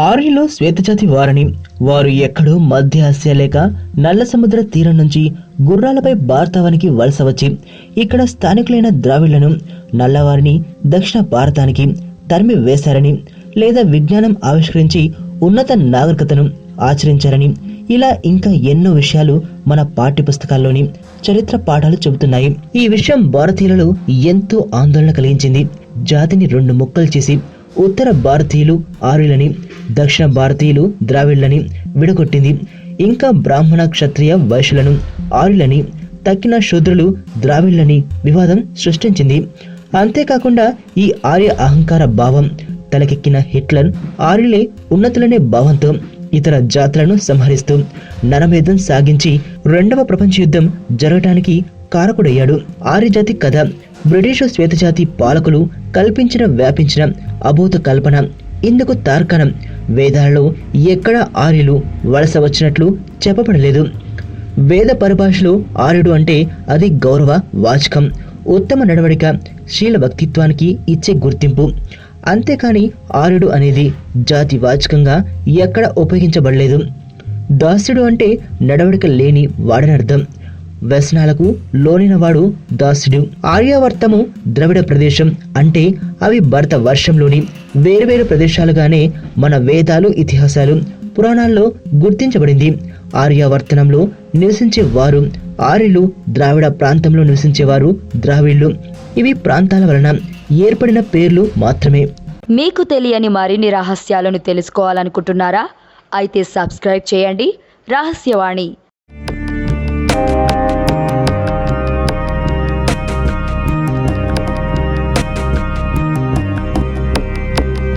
ఆర్యులు శ్వేతజాతి వారని. వారు ఎక్కడో మధ్య ఆసియా లేక నల్ల సముద్ర తీరం నుంచి గుర్రాలపై భారతావానికి వలస వచ్చి ఇక్కడ స్థానికులైన ద్రావిళ్ళను నల్లవారిని దక్షిణ భారతానికి తరిమి వేశారని లేదా విజ్ఞానం ఆవిష్కరించి ఉన్నత నాగరికతను ఆచరించారని ఇలా ఇంకా ఎన్నో విషయాలు మన పాఠ్యపుస్తకాల్లోని చరిత్ర పాఠాలు చెబుతున్నాయి. ఈ విషయం భారతీయులలో ఎంతో ఆందోళన కలిగించింది. జాతిని రెండు ముక్కలు చేసి ఉత్తర భారతీయులు ఆర్యులని దక్షిణ భారతీయులు ద్రావిడ్లని విడగొట్టింది. ఇంకా బ్రాహ్మణ క్షత్రియ వైశ్యులను ఆర్యులని తక్కిన శూద్రులు ద్రావిడ్లని వివాదం సృష్టించింది. అంతేకాకుండా ఈ ఆర్య అహంకార భావం తలకెక్కిన హిట్లర్ ఆర్యులే ఉన్నతులనే భావంతో ఇతర జాతులను సంహరిస్తూ నరభేదం సాగించి రెండవ ప్రపంచ యుద్ధం జరగటానికి కారకుడయ్యాడు. ఆర్యజాతి కథ బ్రిటిషు శ్వేతజాతి పాలకులు కల్పించిన వ్యాపించిన అభూత కల్పన ఇందుకు తార్కాణం వేదాలలో ఎక్కడ ఆర్యులు వలస వచ్చినట్లు చెప్పబడలేదు. వేద పరిభాషలో ఆర్యుడు అంటే అది గౌరవ వాచకం ఉత్తమ నడవడిక శీల వ్యక్తిత్వానికి ఇచ్చే గుర్తింపు. అంతేకాని ఆర్యుడు అనేది జాతి వాచకంగా ఎక్కడ ఉపయోగించబడలేదు. దాస్యుడు అంటే నడవడిక లేని వాడనర్థం. వ్యసనాలకు లోనినవాడు దాసుడు. ఆర్యావర్తము ద్రవిడ ప్రదేశం అంటే అవి భరత వర్షంలోని వేరువేరు ప్రదేశాలుగానే మన వేదాలు ఇతిహాసాలు పురాణాల్లో గుర్తించబడింది. ఆర్యావర్తనంలో నివసించే వారు ఆర్యులు ద్రావిడ ప్రాంతంలో నివసించేవారు ద్రావిడ్లు. ఇవి ప్రాంతాల వలన ఏర్పడిన పేర్లు మాత్రమే. మీకు తెలియని మరిన్ని రహస్యాలను తెలుసుకోవాలనుకుంటున్నారా? అయితే సబ్స్క్రైబ్ చేయండి. రహస్యవాణి